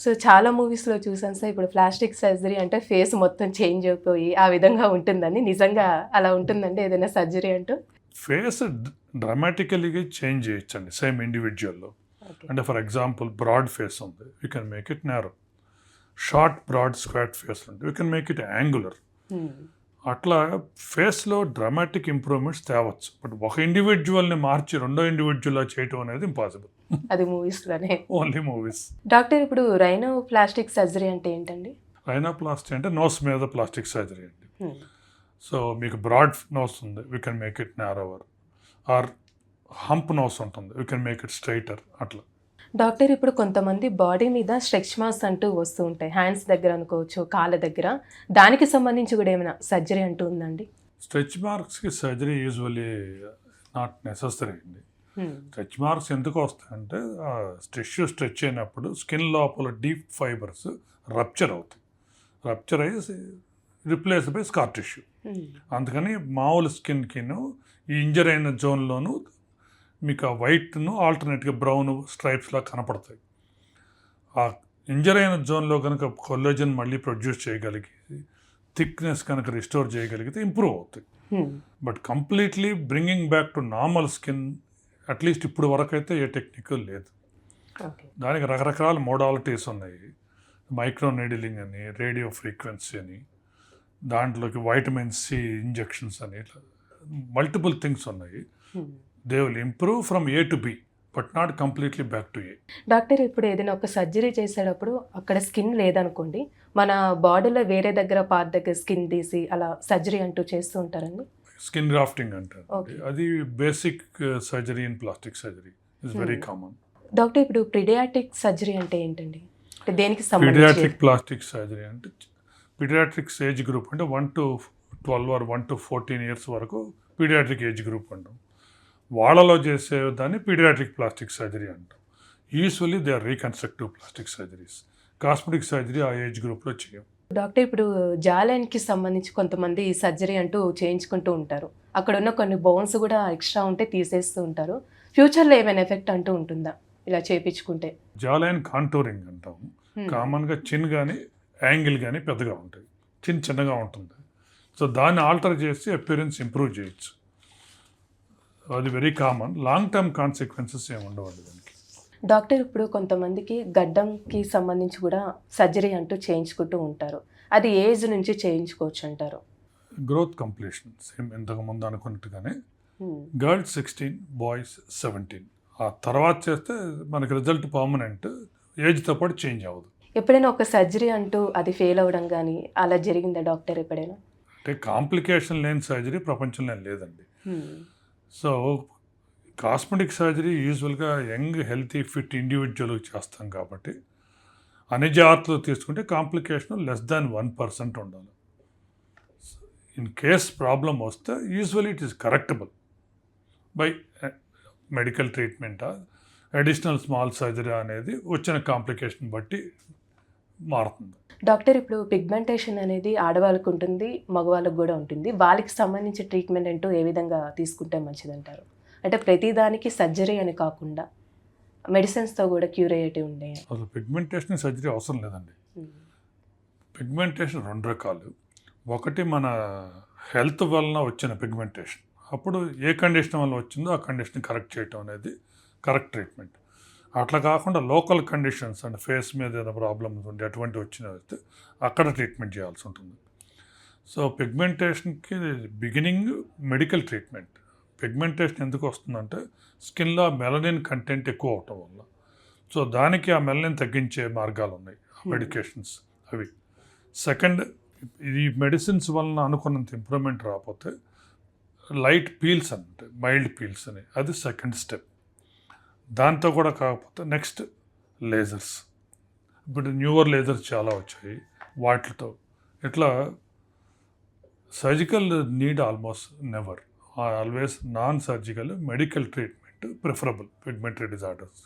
So చాలా మూవీస్లో చూసాను సార్. ఇప్పుడు ప్లాస్టిక్ సర్జరీ అంటే ఫేస్ మొత్తం చేంజ్ అయిపోయి ఆ విధంగా ఉంటుందని. నిజంగా అలా ఉంటుందండి ఏదైనా సర్జరీ అంటూ? ఫేస్ డ్రామాటికలీగా చేంజ్ చేయొచ్చండి సేమ్ ఇండివిజువల్లో అంటే ఫర్ ఎగ్జాంపుల్ బ్రాడ్ ఫేస్ ఉంది you can make it narrow short broad squat face ఉంది you can make it angular అట్లా ఫేస్లో డ్రామాటిక్ ఇంప్రూవ్మెంట్స్ తేవచ్చు. బట్ ఒక ఇండివిజువల్ని మార్చి రెండో ఇండివిజువల్ చేయటం అనేది ఇంపాసిబుల్. అది మూవీస్లోనే ఓన్లీ మూవీస్. డాక్టర్ ఇప్పుడు రైనో ప్లాస్టిక్ సర్జరీ అంటే ఏంటండి? రైనోప్లాస్టీ అంటే నోస్ మీద ప్లాస్టిక్ సర్జరీ అండి. సో మీకు బ్రాడ్ నోస్ ఉంది we can make it narrower or hump nose ఉంటుంది we can make it straighter అట్లా. డాక్టర్ ఇప్పుడు కొంతమంది బాడీ మీద స్ట్రెచ్ మార్క్స్ అంటూ వస్తూ ఉంటాయి. హ్యాండ్స్ దగ్గర అనుకోవచ్చు కాళ్ళ దగ్గర. దానికి సంబంధించి కూడా ఏమైనా సర్జరీ అంటూ ఉందండి? స్ట్రెచ్ మార్క్స్కి సర్జరీ యూజువల్లీ నాట్ నెససరీ అండి. స్ట్రెచ్ మార్క్స్ ఎందుకు వస్తాయంటే టిష్యూ స్ట్రెచ్ అయినప్పుడు స్కిన్ లోపల డీప్ ఫైబర్స్ రప్చర్ అవుతాయి. రప్చర్ అయ్యి రిప్లేస్ బై స్కార్ టిష్యూ. అందుకని మామూలు స్కిన్కిను ఈ ఇంజర్ అయిన జోన్లోను మీకు ఆ వైట్ను ఆల్టర్నేట్గా బ్రౌన్ స్ట్రైప్స్లా కనపడతాయి. ఆ ఇంజర్ అయిన జోన్లో కనుక కొల్లోజన్ మళ్ళీ ప్రొడ్యూస్ చేయగలిగి థిక్నెస్ కనుక రిస్టోర్ చేయగలిగితే ఇంప్రూవ్ అవుతాయి. But completely bringing back to normal skin at least ఇప్పుడు వరకు అయితే ఏ టెక్నిక్ లేదు. దానికి రకరకాల మోడాలిటీస్ ఉన్నాయి. మైక్రో నీడిలింగ్ అని రేడియో ఫ్రీక్వెన్సీ అని దాంట్లోకి వైటమిన్ సి ఇంజెక్షన్స్ అని మల్టిపుల్ థింగ్స్ ఉన్నాయి. They will improve from A to B but not completely back to A doctor ఇప్పుడు ఏదైనా ఒక సర్జరీ చేసేటప్పుడు అక్కడ స్కిన్ లేదనుకోండి మన బాడీలో వేరే దగ్గర పార్ట్ దగ్గర స్కిన్ తీసి అలా సర్జరీ అంటూ చేస్తూ ఉంటారండి? స్కిన్ గ్రాఫ్టింగ్ అంటారు. అది basic surgery in plastic surgery is very. Common doctor ఇప్పుడు ప్రిడియాటిక్ సర్జరీ అంటే ఏంటండి? అంటే దేనికి సంబంధించి? పీడియాట్రిక్ ప్లాస్టిక్ సర్జరీ అంటే పీడియాట్రిక్స్ ఏజ్ గ్రూప్ అంటే one to twelve or one to fourteen years వరకు పీడియాట్రిక్ ఏజ్ గ్రూప్ అంటాం. వాళ్ళలో చేసే దాన్ని పీడియాట్రిక్ ప్లాస్టిక్ సర్జరీ అంటాం. Usually they are reconstructive plastic surgeries. Cosmetic surgery ఆ ఏజ్ గ్రూప్లో చేయం. డాక్టర్ ఇప్పుడు జాలైన్కి సంబంధించి కొంతమంది సర్జరీ అంటూ చేయించుకుంటూ ఉంటారు. అక్కడ ఉన్న కొన్ని బోన్స్ కూడా ఎక్స్ట్రా ఉంటే తీసేస్తూ ఉంటారు. ఫ్యూచర్లో ఏమైనా ఎఫెక్ట్ అంటూ ఉంటుందా? ఇలా చేయించుకుంటే. జాలైన్ కాంటూరింగ్ అంటాం. కామన్గా చిన్ కానీ యాంగిల్ కానీ పెద్దగా ఉంటాయి. చిన్ చిన్నగా ఉంటుంది. సో దాన్ని ఆల్టర్ చేసి అపియరెన్స్ ఇంప్రూవ్ చేయొచ్చు. అది very common long term consequences ఏమి ఉండవండి దానికి. డాక్టర్ ఇప్పుడు కొంతమందికి గడ్డంకి సంబంధించి కూడా సర్జరీ అంటూ చేయించుకుంటూ ఉంటారు. అది ఏజ్ నుంచి చేయించుకోవచ్చు అంటారు. గ్రోత్ కంప్లీషన్ సేమ్ ఇంతకు ముందు అనుకున్నట్టుగానే. Hmm. Girls sixteen boys seventeen ఆ తర్వాత చేస్తే మనకి రిజల్ట్ పర్మనెంట్ ఏజ్తో పాటు చేంజ్ అవ్వదు. ఎప్పుడైనా ఒక సర్జరీ అంటూ అది ఫెయిల్ అవ్వడం కానీ అలా జరిగిందా డాక్టర్ ఎప్పుడైనా? అంటే కాంప్లికేషన్ లేని సర్జరీ ప్రపంచంలో లేదండి. సో కాస్మెటిక్ సర్జరీ యూజువల్గా యంగ్ హెల్తీ ఫిట్ ఇండివిజువల్కి చేస్తాం కాబట్టి అన్ని జాగ్రత్తలు తీసుకుంటే complication less than one percent ఉండాలి. ఇన్ కేస్ ప్రాబ్లం వస్తే usually it is correctable. By medical ట్రీట్మెంటా additional small surgery అనేది వచ్చిన కాంప్లికేషన్ బట్టి మారుతుంది. డాక్టర్ ఇప్పుడు పిగ్మెంటేషన్ అనేది ఆడవాళ్ళకు ఉంటుంది మగవాళ్ళకు కూడా ఉంటుంది. వాళ్ళకి సంబంధించి ట్రీట్మెంట్ అంటూ ఏ విధంగా తీసుకుంటే మంచిదంటారు? అంటే ప్రతిదానికి సర్జరీ అని కాకుండా మెడిసిన్స్తో కూడా క్యూర్ అయ్యేటి ఉండే. అసలు పిగ్మెంటేషన్ సర్జరీ అవసరం లేదండి. పిగ్మెంటేషన్ రెండు రకాలు. ఒకటి మన హెల్త్ వలన వచ్చిన పిగ్మెంటేషన్. అప్పుడు ఏ కండిషన్ వల్ల వచ్చిందో ఆ కండిషన్ కరెక్ట్ చేయటం అనేది కరెక్ట్ ట్రీట్మెంట్. అట్లా కాకుండా లోకల్ కండిషన్స్ అంటే ఫేస్ మీద ఏదైనా ప్రాబ్లమ్స్ ఉండి అటువంటి వచ్చిన అయితే అక్కడ ట్రీట్మెంట్ చేయాల్సి ఉంటుంది. సో పిగ్మెంటేషన్కి బిగినింగ్ మెడికల్ ట్రీట్మెంట్. పిగ్మెంటేషన్ ఎందుకు వస్తుందంటే స్కిన్లో మెలనిన్ కంటెంట్ ఎక్కువ అవటం వల్ల. సో దానికి ఆ మెలనిన్ తగ్గించే మార్గాలు ఉన్నాయి మెడికేషన్స్ అవి. సెకండ్ ఈ మెడిసిన్స్ వలన అనుకున్నంత ఇంప్రూవ్మెంట్ రాకపోతే లైట్ పీల్స్ అంటే మైల్డ్ పీల్స్ అని అది సెకండ్ స్టెప్. దాంతో కూడా కాకపోతే నెక్స్ట్ లేజర్స్. ఇప్పుడు న్యూవర్ లేజర్స్ చాలా వచ్చాయి. వాటితో ఇట్లా surgical need almost never. Always non surgical medical treatment preferable pigmentary disorders